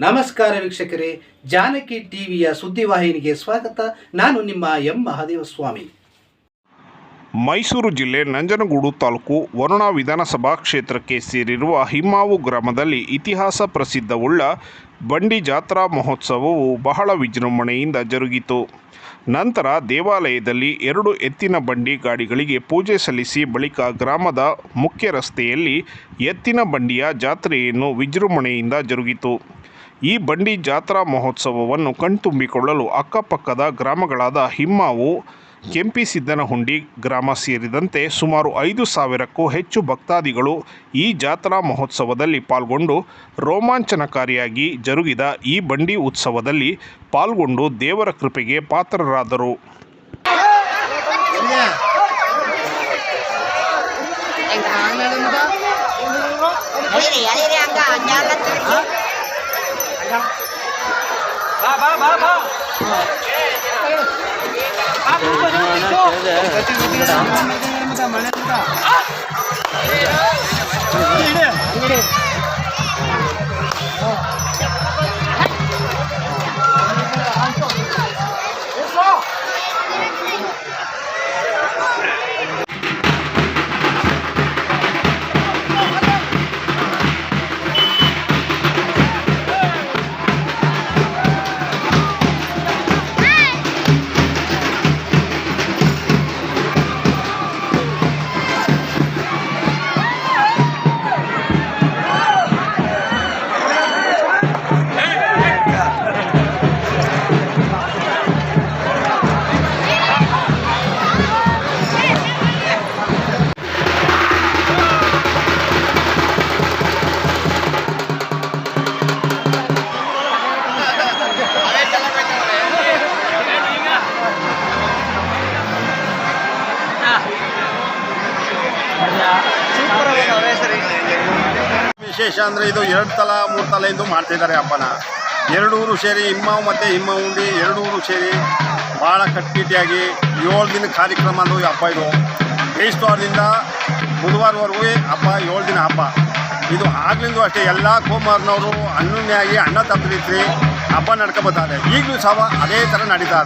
ನಮಸ್ಕಾರ ವೀಕ್ಷಕರೇ, ಜಾನಕಿ ಟಿವಿಯ ಸುದ್ದಿವಾಹಿನಿಗೆ ಸ್ವಾಗತ. ನಾನು ನಿಮ್ಮ ಎಂ. ಮಹಾದೇವ ಸ್ವಾಮಿ ಮೈಸೂರು ಜಿಲ್ಲೆ ನಂಜನಗೂಡು ತಾಲೂಕು ವರುಣಾ ವಿಧಾನಸಭಾ ಕ್ಷೇತ್ರಕ್ಕೆ ಸೇರಿರುವ ಹಿಮ್ಮಾವು ಗ್ರಾಮದಲ್ಲಿ ಇತಿಹಾಸ ಪ್ರಸಿದ್ಧವುಳ್ಳ ಬಂಡಿ ಜಾತ್ರಾ ಮಹೋತ್ಸವವು ಬಹಳ ವಿಜೃಂಭಣೆಯಿಂದ ಜರುಗಿತು. ನಂತರ ದೇವಾಲಯದಲ್ಲಿ ಎರಡು ಎತ್ತಿನ ಬಂಡಿ ಗಾಡಿಗಳಿಗೆ ಪೂಜೆ ಸಲ್ಲಿಸಿ ಬಳಿಕ ಗ್ರಾಮದ ಮುಖ್ಯ ರಸ್ತೆಯಲ್ಲಿ ಎತ್ತಿನ ಬಂಡಿಯ ಜಾತ್ರೆಯನ್ನು ವಿಜೃಂಭಣೆಯಿಂದ ಜರುಗಿತು. ಈ ಬಂಡಿ ಜಾತ್ರಾ ಮಹೋತ್ಸವವನ್ನು ಕಣ್ತುಂಬಿಕೊಳ್ಳಲು ಅಕ್ಕಪಕ್ಕದ ಗ್ರಾಮಗಳಾದ ಹಿಮ್ಮಾವು ಕೆಂಪಿಸಿದ್ದನಹುಂಡಿ ಗ್ರಾಮ ಸೇರಿದಂತೆ ಸುಮಾರು ಐದು ಸಾವಿರಕ್ಕೂ ಹೆಚ್ಚು ಭಕ್ತಾದಿಗಳು ಈ ಜಾತ್ರಾ ಮಹೋತ್ಸವದಲ್ಲಿ ಪಾಲ್ಗೊಂಡು ರೋಮಾಂಚನಕಾರಿಯಾಗಿ ಜರುಗಿದ ಈ ಬಂಡಿ ಉತ್ಸವದಲ್ಲಿ ಪಾಲ್ಗೊಂಡು ದೇವರ ಕೃಪೆಗೆ ಪಾತ್ರರಾದರು. ครับมามามามามาดูมาดูติ๊กโก้ติ๊กโก้ติ๊กโก้มาเลยมาเลยมาเลยมาเลย ವಿಶೇಷ ಅಂದರೆ ಇದು ಎರಡು ತಲ, ಮೂರು ಇದು ಮಾಡ್ತಿದ್ದಾರೆ ಹಬ್ಬನ ಎರಡೂರು ಸೇರಿ ಹಿಮ್ಮಾವು ಮತ್ತು ಹಿಮ್ಮ ಉಂಡಿ ಎರಡೂರು ಸೇರಿ ಭಾಳ ಕಟ್ಟಿಟ್ಟಿಯಾಗಿ ಏಳು ದಿನ ಕಾರ್ಯಕ್ರಮ ಅದು ಹಬ್ಬ ಇದು. ಬೇಯಿಸ್ತವಾರದಿಂದ ಬುಧವಾರವರೆಗೂ ಹಬ್ಬ, ಏಳು ದಿನ ಹಬ್ಬ. ಇದು ಆಗ್ಲಿಂದು ಅಷ್ಟೇ ಎಲ್ಲ ಕೋಮಾರ್ನವರು ಅನ್ನೂನ್ಯಾಗಿ ಅಣ್ಣ ತಪ್ಪಲಿತ್ರಿ ಹಬ್ಬ ನಡ್ಕೊಬತ್ತಾರೆ ಈಗಲೂ ಸಹ ಅದೇ ಥರ ನಡೀತಾ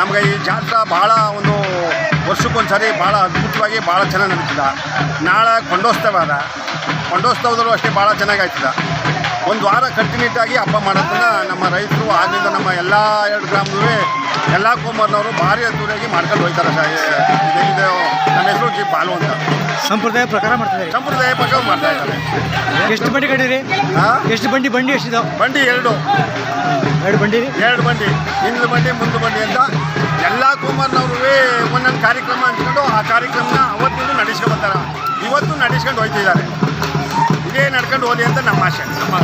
ನಮಗೆ ಈ ಜಾತ್ರಾ ಭಾಳ ಒಂದು ವರ್ಷಕ್ಕೊಂದು ಸರಿ ಭಾಳ ಅದ್ಭುತವಾಗಿ ಭಾಳ ಚೆನ್ನಾಗಿ ನಡೀತದ. ನಾಳೆ ಕೊಂಡೋತ್ಸವ ಕೊಂಡೋತ್ಸವದಲ್ಲೂ ಅಷ್ಟೇ ಭಾಳ ಚೆನ್ನಾಗಿ ಆಯ್ತದ ಒಂದು ವಾರ ಕಂಟಿನ್ಯೂಟಾಗಿ ಹಬ್ಬ ಮಾಡೋದನ್ನ ನಮ್ಮ ರೈತರು ಆಗಿಂದ ನಮ್ಮ ಎಲ್ಲ ಎರಡು ಗ್ರಾಮದವೇ ಎಲ್ಲ ಕೋಮರ್ನವರು ಭಾರಿ ಅದ್ದೂರಿಯಾಗಿ ಮಾಡ್ಕೊಂಡು ಹೋಗ್ತಾರೆ ಇದು ನಮ್ಮ ಹೆಸರು ಜಿ ಬಾಲು ಅಂತ. ಸಂಪ್ರದಾಯ ಪ್ರಕಾರ ಮಾಡ್ತಾರೆ ಸಂಪ್ರದಾಯ ಪ್ರಕಾರ ಮಾಡ್ತಾ ಇದ್ದಾರೆ. ಎಷ್ಟು ಬಂಡಿ ಕಡೀರಿ ಹಾಂ? ಎಷ್ಟು ಬಂಡಿ ಬಂಡಿ ಎಷ್ಟಿದಾವೆ? ಬಂಡಿ ಎರಡು. ಎರಡು ಬಂಡಿ? ಎರಡು ಬಂಡಿ ಹಿಂದ್ ಬಂಡಿ ಮುಂದೆ ಬಂಡಿ ಅಂತ. ಎಲ್ಲ ಕೋಮರ್ನವರು ಒಂದೊಂದು ಕಾರ್ಯಕ್ರಮ ಅಂದ್ಕೊಂಡು ಆ ಕಾರ್ಯಕ್ರಮನ ಅವತ್ತಿಂದ ನಡೆಸ್ಕೊಂಡು ಬರ್ತಾರೆ ಇವತ್ತು ನಡೆಸ್ಕೊಂಡು ಹೋಗ್ತಿದ್ದಾರೆ ಇದೇ ನಡ್ಕೊಂಡು ಹೋಗಿ ಅಂತ ನಮ್ಮ ಆಶೆ. ನಮ್ಮ